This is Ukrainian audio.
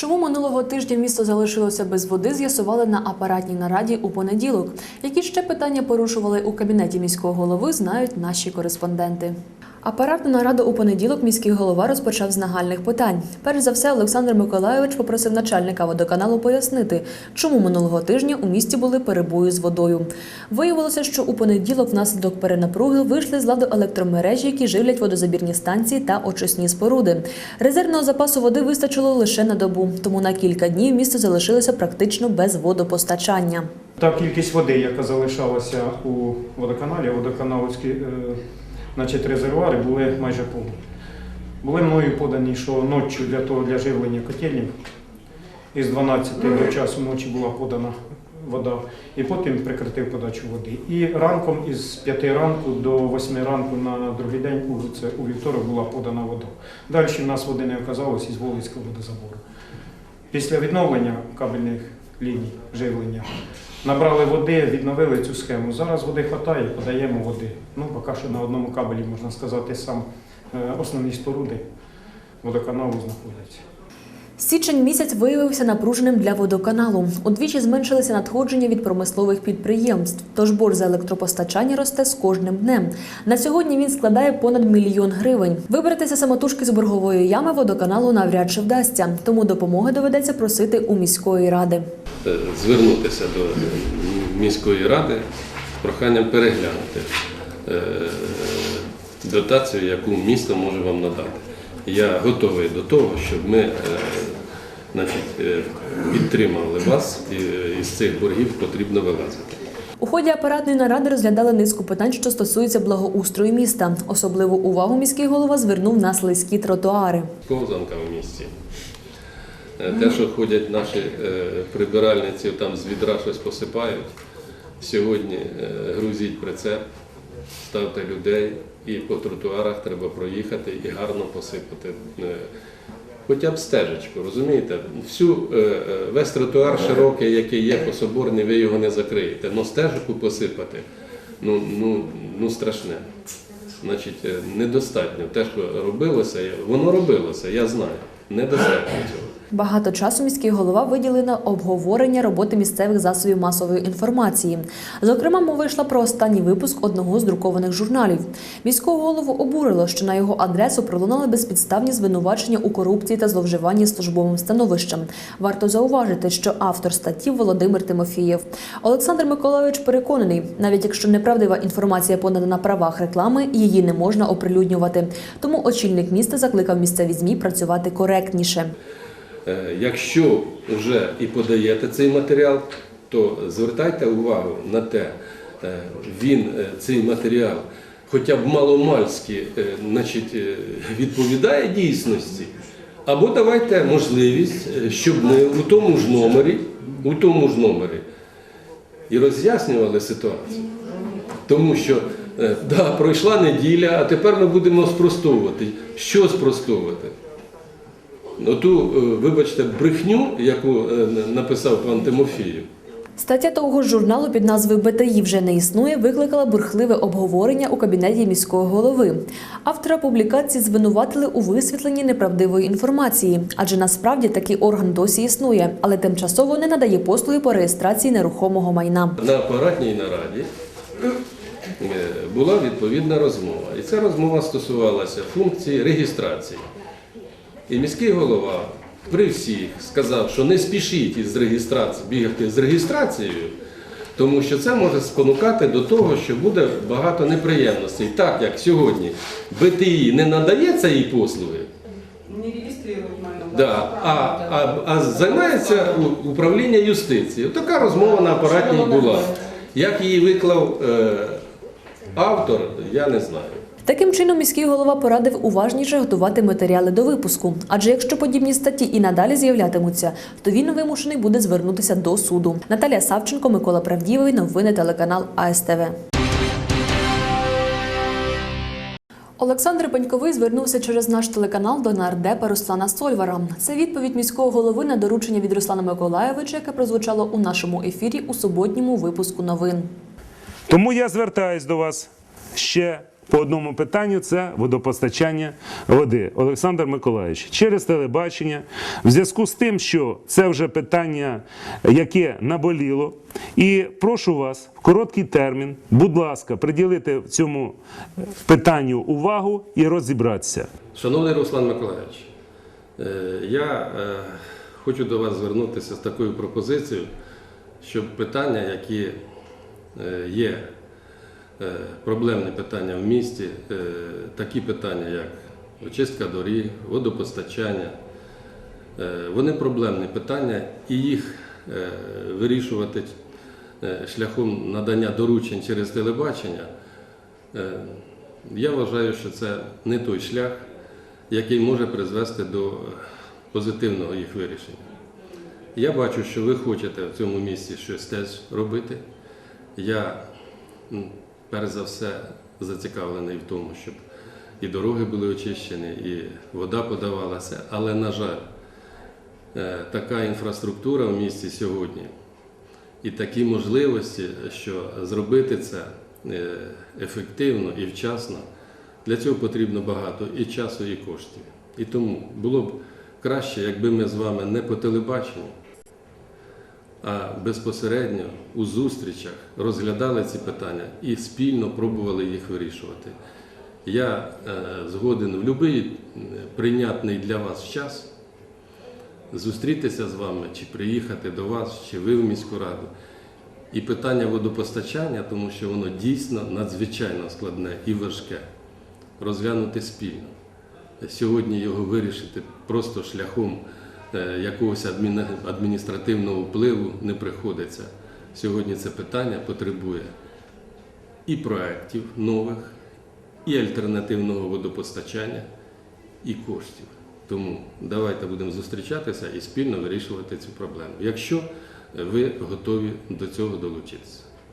Чому минулого тижня місто залишилося без води, з'ясували на апаратній нараді у понеділок. Які ще питання порушували у кабінеті міського голови, знають наші кореспонденти. Апаратну нараду у понеділок міський голова розпочав з нагальних питань. Перш за все, Олександр Миколайович попросив начальника водоканалу пояснити, чому минулого тижня у місті були перебої з водою. Виявилося, що у понеділок внаслідок перенапруги вийшли з ладу електромережі, які живлять водозабірні станції та очисні споруди. Резервного запасу води вистачило лише на добу, тому на кілька днів місто залишилося практично без водопостачання. Та кількість води, яка залишалася у водоканалі, водоканалівські значить, резервуари були майже повні. Були мною подані, що ночі для того для живлення котельів із 12 до часу ночі була подана вода, і потім прекратив подачу води. І ранком із 5 ранку до 8 ранку на другий день, у- це у вівторок, була подана вода. Далі в нас води не оказалось із Волинського водозабору. Після відновлення кабельних ліній живлення набрали води, відновили цю схему. Зараз води вистачає, подаємо води. Ну, поки що на одному кабелі, можна сказати, сам е, основні споруди водоканалу знаходяться. Січень місяць виявився напруженим для водоканалу. Удвічі зменшилися надходження від промислових підприємств. Тож борг за електропостачання росте з кожним днем. На сьогодні він складає понад мільйон гривень. Вибратися самотужки з боргової ями водоканалу навряд чи вдасться, тому допомоги доведеться просити у міської ради. Е, звернутися до міської ради з проханням переглянути е, дотацію, яку місто може вам надати. Я готовий до того, щоб ми е, значить, підтримали вас і із цих боргів потрібно вилазити. У ході апаратної наради розглядали низку питань, що стосуються благоустрою міста. Особливу увагу міський голова звернув на слизькі тротуари. Ковзанка в місті. Е, Те, що ходять наші е, прибиральниці, там з відра щось посипають. Сьогодні е, грузіть прицеп, ставте людей і по тротуарах треба проїхати і гарно посипати. Хоча б стежечку, розумієте? Всю, весь тротуар широкий, який є по соборній, ви його не закриєте. Но стежку посипати ну, ну, ну страшне. Значить, недостатньо. Те, що робилося, воно робилося, я знаю. Недостатньо цього. Багато часу міський голова виділив на обговорення роботи місцевих засобів масової інформації. Зокрема, мова йшла про останній випуск одного з друкованих журналів. Міського голову обурило, що на його адресу пролунали безпідставні звинувачення у корупції та зловживанні службовим становищем. Варто зауважити, що автор статті Володимир Тимофієв. Олександр Миколайович переконаний, навіть якщо неправдива інформація подана на правах реклами, її не можна оприлюднювати. Тому очільник міста закликав місцеві змі працювати коректніше. Е, Якщо вже і подаєте цей матеріал, то звертайте увагу на те, е, він е, цей матеріал хоча б маломальськи значить, відповідає дійсності, або давайте можливість, щоб ми у тому ж номері, у тому ж номері і роз'яснювали ситуацію. Тому що да, пройшла неділя, а тепер ми будемо спростовувати. Що спростовувати? Ну, ту, е, вибачте, брехню, яку е, написав пан Тимофієв. Стаття того ж журналу під назвою БТІ вже не існує, викликала бурхливе обговорення у кабінеті міського голови. Автора публікації звинуватили у висвітленні неправдивої інформації, адже насправді такий орган досі існує, але тимчасово не надає послуги по реєстрації нерухомого майна. На апаратній нараді е, була відповідна розмова. І ця розмова стосувалася функції реєстрації. І міський голова при всіх сказав, що не спішіть із реєстрацією, бігати з реєстрацією, тому що це може спонукати до того, що буде багато неприємностей. Так як сьогодні БТІ не надає цієї послуги. Да. А, а, а займається управління юстиції. Така розмова на апаратній була. Як її виклав е, автор, я не знаю. Таким чином, міський голова порадив уважніше готувати матеріали до випуску. Адже якщо подібні статті і надалі з'являтимуться, то він вимушений буде звернутися до суду. Наталія Савченко, Микола Правдівий, новини телеканал АСТВ. Олександр Пеньковий звернувся через наш телеканал до нардепа Руслана Сольвара. Це відповідь міського голови на доручення від Руслана Миколаєвича, яке прозвучало у нашому ефірі у суботньому випуску новин. Тому я звертаюсь до вас ще по одному питанню це водопостачання води. Олександр Миколаївич, через телебачення, в зв'язку з тим, що це вже питання, яке наболіло, і прошу вас в короткий термін, будь ласка, приділити цьому питанню увагу і розібратися. Шановний Руслан Миколаївич, е, я е, хочу до вас звернутися з такою пропозицією, щоб питання, які е, є е, проблемні питання в місті, е, такі питання, як очистка доріг, водопостачання, е, вони проблемні питання, і їх е, вирішувати е, шляхом надання доручень через телебачення. е, Я вважаю, що це не той шлях, який може призвести до е, позитивного їх вирішення. Я бачу, що ви хочете в цьому місці щось теж робити. Я, перш за все, зацікавлений в тому, щоб і дороги були очищені, і вода подавалася. Але, на жаль, е, така інфраструктура в місті сьогодні і такі можливості, що зробити це е, ефективно і вчасно, для цього потрібно багато і часу, і коштів. І тому було б краще, якби ми з вами не по телебаченню, а безпосередньо у зустрічах розглядали ці питання і спільно пробували їх вирішувати. Я е, згоден в будь-який прийнятний для вас час зустрітися з вами, чи приїхати до вас, чи ви в міську раду. І питання водопостачання, тому що воно дійсно надзвичайно складне і важке, розглянути спільно. Сьогодні його вирішити просто шляхом е, якогось адміни- адміністративного впливу не приходиться. Сьогодні це питання потребує і проєктів нових, і альтернативного водопостачання, і коштів. Тому давайте будемо зустрічатися і спільно вирішувати цю проблему, якщо ви готові до цього долучитися.